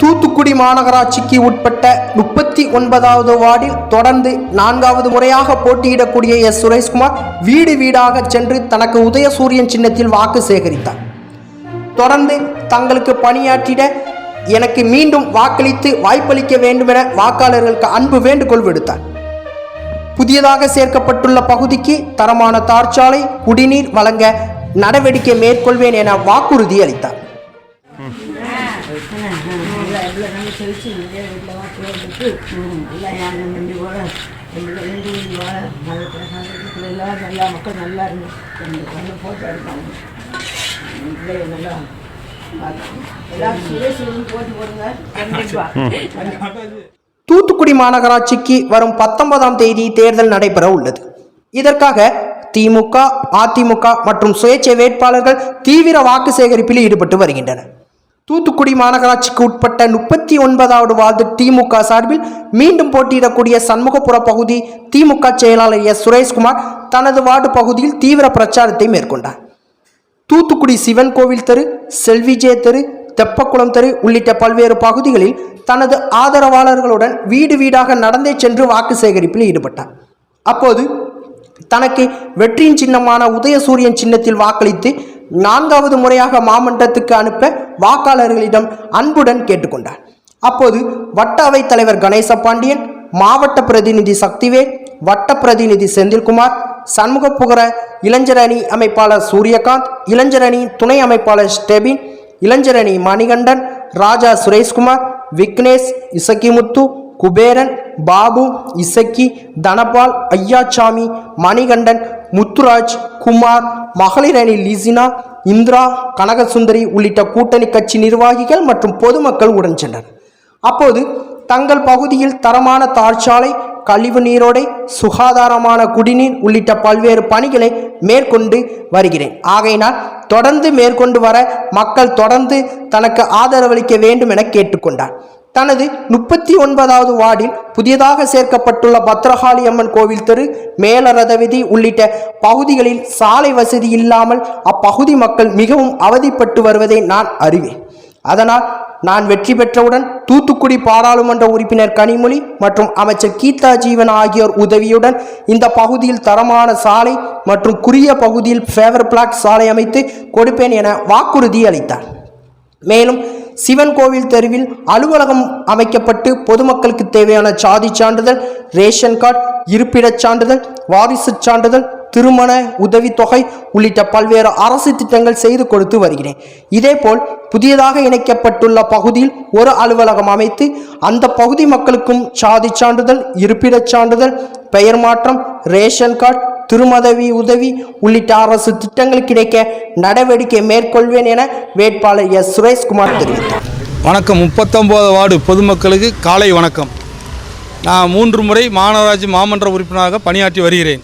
தூத்துக்குடி மாநகராட்சிக்கு உட்பட்ட முப்பத்தி ஒன்பதாவது வார்டில் தொடர்ந்து நான்காவது முறையாக போட்டியிடக்கூடிய எஸ். சுரேஷ்குமார் வீடு வீடாக சென்று தனக்கு உதயசூரியன் சின்னத்தில் வாக்கு சேகரித்தார். தொடர்ந்து தங்களுக்கு பணியாற்றிட எனக்கு மீண்டும் வாக்களித்து வாய்ப்பளிக்க வேண்டுமென வாக்காளர்களுக்கு அன்பு வேண்டுகோள் விடுத்தார். புதியதாக சேர்க்கப்பட்டுள்ள பகுதிக்கு தரமான தார்ச்சாலை குடிநீர் வழங்க நடவடிக்கை மேற்கொள்வேன் என வாக்குறுதி அளித்தார். நல்லா எவ்வளோ நல்லா செழிச்சு நிறைய வீட்டில் வாக்கு நல்லா யானை நம்பி வாழ எங்களை வேண்டி வாழ நல்ல பிரசாதத்தில் எல்லாம் நல்லா மக்கள் நல்லா இருந்து எங்களுக்கு வந்து ஃபோட்டோ எடுப்பாங்க. பிள்ளைய நல்லா பார்க்கணும். எல்லாரும் சுரேஷ் போட்டி போடுங்க. கண்டிப்பாக தூத்துக்குடி மாநகராட்சிக்கு வரும் பத்தொன்பதாம் தேதி தேர்தல் நடைபெற உள்ளது. இதற்காக திமுக அதிமுக மற்றும் சுயேட்சை வேட்பாளர்கள் தீவிர வாக்கு சேகரிப்பில் ஈடுபட்டு வருகின்றனர். தூத்துக்குடி மாநகராட்சிக்கு உட்பட்ட முப்பத்தி ஒன்பதாவது வார்டு திமுக சார்பில் மீண்டும் போட்டியிடக்கூடிய சண்முகபுர பகுதி திமுக செயலாளர் எஸ் சுரேஷ்குமார் தனது வார்டு பகுதியில் தீவிர பிரச்சாரத்தை மேற்கொண்டார். தூத்துக்குடி சிவன் கோவில் தெரு செல்விஜே தெரு தெப்பக்குளம் தெரு உள்ளிட்ட பல்வேறு பகுதிகளில் தனது ஆதரவாளர்களுடன் வீடு வீடாக நடந்தே சென்று வாக்கு சேகரிப்பில் ஈடுபட்டார். அப்போது தனக்கு வெற்றியின் சின்னமான உதயசூரியன் சின்னத்தில் வாக்களித்து நான்காவது முறையாக மாமன்றத்துக்கு அனுப்ப வாக்காளர்களிடம் அன்புடன் கேட்டுக்கொண்டார். அப்போது வட்ட அவைத் தலைவர் கணேச பாண்டியன் மாவட்ட பிரதிநிதி சக்திவேல் வட்ட பிரதிநிதி செந்தில்குமார் சண்முகப்புகர புகர அணி அமைப்பாளர் சூரியகாந்த் இளைஞரணி துணை அமைப்பாளர் ஸ்டெபின் இளைஞரணி மணிகண்டன் ராஜா சுரேஷ்குமார் விக்னேஷ் இசக்கிமுத்து குபேரன் பாபு இசக்கி தனபால் ஐயாச்சாமி மணிகண்டன் முத்துராஜ் குமார் மகளிர் அணி லிசினா இந்திரா கனகசுந்தரி உள்ளிட்ட கூட்டணி கட்சி நிர்வாகிகள் மற்றும் பொதுமக்கள் உடன் சென்றனர். அப்போது தங்கள் பகுதியில் தரமான தார்ச்சாலை கழிவு நீரோடை சுகாதாரமான குடிநீர் உள்ளிட்ட பல்வேறு பணிகளை மேற்கொண்டு வருகிறேன். ஆகையினால் தொடர்ந்து மேற்கொண்டு வர மக்கள் தொடர்ந்து தனக்கு ஆதரவளிக்க வேண்டும் என கேட்டுக்கொண்டார். தனது முப்பத்தி ஒன்பதாவது வார்டில் புதியதாக சேர்க்கப்பட்டுள்ள பத்ரகாளி அம்மன் கோவில் தெரு மேலரத விதி உள்ளிட்ட பகுதிகளில் சாலை வசதி இல்லாமல் அப்பகுதி மக்கள் மிகவும் அவதிப்பட்டு வருவதை நான் அறிவேன். அதனால் நான் வெற்றி பெற்றவுடன் தூத்துக்குடி பாராளுமன்ற உறுப்பினர் கனிமொழி மற்றும் அமைச்சர் கீதா ஜீவன் ஆகியோர் உதவியுடன் இந்த பகுதியில் தரமான சாலை மற்றும் குறுகிய பகுதியில் ஃபேவர் பிளாக் சாலை அமைத்து கொடுப்பேன் என வாக்குறுதி அளித்தார். மேலும் சிவன் கோவில் தெருவில் அலுவலகம் அமைக்கப்பட்டு பொதுமக்களுக்கு தேவையான சாதி சான்றிதழ் ரேஷன் கார்டு இருப்பிடச் சான்றிதழ் வாரிசு சான்றிதழ் திருமண உதவித்தொகை உள்ளிட்ட பல்வேறு அரசு திட்டங்கள் செய்து கொடுத்து வருகிறேன். இதேபோல் புதியதாக இணைக்கப்பட்டுள்ள பகுதியில் ஒரு அலுவலகம் அமைத்து அந்த பகுதி மக்களுக்கும் சாதி சான்றிதழ் இருப்பிடச் சான்றிதழ் பெயர் மாற்றம் ரேஷன் கார்டு திருமதவி உதவி உள்ளிட்ட அரசு திட்டங்கள் கிடைக்க நடவடிக்கை மேற்கொள்வேன் என வேட்பாளர் எஸ். சுரேஷ்குமார் தெரிவித்தார். வணக்கம். முப்பத்தொம்போது வார்டு பொதுமக்களுக்கு காலை வணக்கம். நான் மூன்று முறை மாநகராட்சி மாமன்ற உறுப்பினராக பணியாற்றி வருகிறேன்.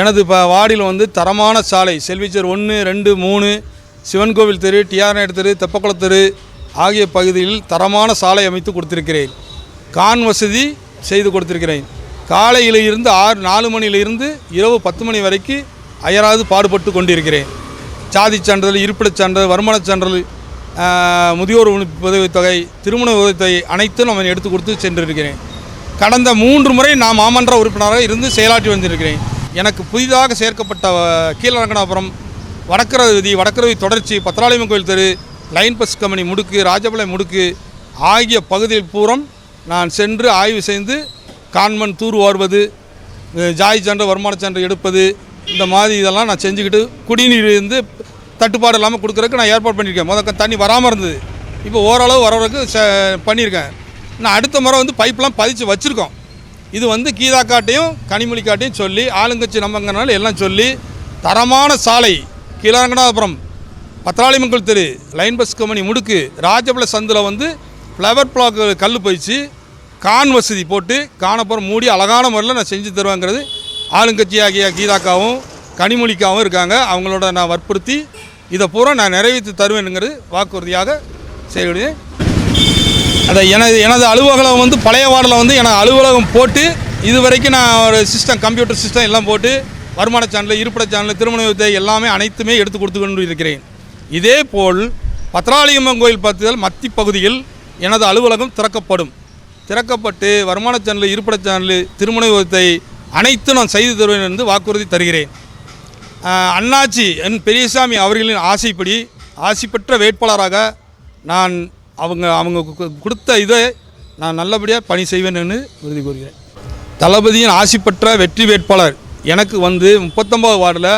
எனது ப வார்டில் வந்து தரமான சாலை செல்விச்சர் ஒன்று ரெண்டு மூணு சிவன் கோவில் தெரு டிஆர் தெரு தெப்பக்குளம் தெரு ஆகிய பகுதியில் தரமான சாலை அமைத்து கொடுத்திருக்கிறேன். கான் வசதி செய்து கொடுத்திருக்கிறேன். காலையில் இருந்து ஆறு நாலு மணியிலிருந்து இரவு பத்து மணி வரைக்கும் அயராது பாடுபட்டு கொண்டிருக்கிறேன். சாதி சான்றிதழ் இருப்பிடச் சான்றிதழ் வருமானச் சான்றிதழ் முதியோர் முதியோர் உதவித்தொகை திருமண உதவித்தொகை அனைத்தும் நான் எடுத்து கொடுத்து சென்றிருக்கிறேன். கடந்த மூன்று முறை நான் மாமன்ற உறுப்பினராக இருந்து செயலாற்றி வந்திருக்கிறேன். எனக்கு புதிதாக சேர்க்கப்பட்ட கீழரங்கனாபுரம் வடக்கரவி வடக்கரவி தொடர்ச்சி பத்ராளியம்மன் கோயில் தெரு லைன் பஸ் கம்பெனி முடுக்கு ராஜபாளையம் முடுக்கு ஆகிய பகுதியில் பூரம் நான் சென்று ஆய்வு செய்து கான்மன் தூர் ஓடுவது ஜாய் சான்ற சான்று வருமான சான்று எடுப்பது இந்த மாதிரி இதெல்லாம் நான் செஞ்சுக்கிட்டு குடிநீர் வந்து தட்டுப்பாடு இல்லாமல் கொடுக்குறதுக்கு நான் ஏற்பாடு பண்ணியிருக்கேன். முதக்க தண்ணி வராமல் இருந்தது. இப்போ ஓரளவு வரவருக்கு ச- பண்ணியிருக்கேன். நான் அடுத்த முறை வந்து பைப்லாம் பதிச்சு வச்சுருக்கோம். இது வந்து கீதாக்காட்டையும் கனிமொழிக்காட்டையும் சொல்லி ஆளுங்கட்சி நம்பங்கனால எல்லாம் சொல்லி தரமான சாலை கீழாங்கடாபுரம் பத்ராளிமங்கல் தெரு லைன் பஸ் கம்பெனி முடுக்கு ராஜபல சந்தில் வந்து ஃப்ளவர் பிளாக் கல் போயிடுச்சு கான் வசதி போட்டு காணப்புறம் மூடி அழகான முறையில் நான் செஞ்சு தருவேங்கிறது ஆளுங்கட்சி ஆகிய கீதாக்காவும் கனிமொழிக்காவும் இருக்காங்க. அவங்களோட நான் வற்புறுத்தி இதை பூரா நான் நிறைவேற்றி தருவேனுங்கிறது வாக்குறுதியாக செய்கிறேன் அதை எனது எனது அலுவலகம் வந்து பழைய வார்டில் வந்து எனது அலுவலகம் போட்டு இது வரைக்கும் நான் ஒரு சிஸ்டம் கம்ப்யூட்டர் சிஸ்டம் எல்லாம் போட்டு வருமான சான்றிதழ் இருப்பிட சான்றிதழ் திருமண வித்தை எல்லாமே அனைத்துமே எடுத்து கொடுத்து கொண்டு இருக்கிறேன் இதே போல் பத்ராளியம்மன் கோயில் பார்த்ததால் மத்தி பகுதியில் எனது அலுவலகம் திறக்கப்படும். திறக்கப்பட்டு வருமான சேனல் இருப்பிட சேனல் திருமண விபத்தை அனைத்தும் நான் செய்து தருவேன் என்று வாக்குறுதி தருகிறேன். அண்ணாச்சி என் பெரியசாமி அவர்களின் ஆசைப்படி ஆசி பெற்ற வேட்பாளராக நான் அவங்க அவங்க கொடுத்த இதை நான் நல்லபடியாக பணி செய்வேன் என்று உறுதி கூறுகிறேன். தளபதியின் ஆசி பெற்ற வெற்றி வேட்பாளர் எனக்கு வந்து முப்பத்தொம்பது வார்டில்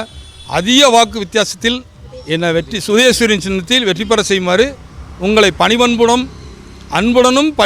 அதிக வாக்கு வித்தியாசத்தில் என்னை வெற்றி சுதேஸ்வரின் சின்னத்தில் வெற்றி பெற செய்யுமாறு உங்களை பணிபண்புடன் அன்புடனும் ப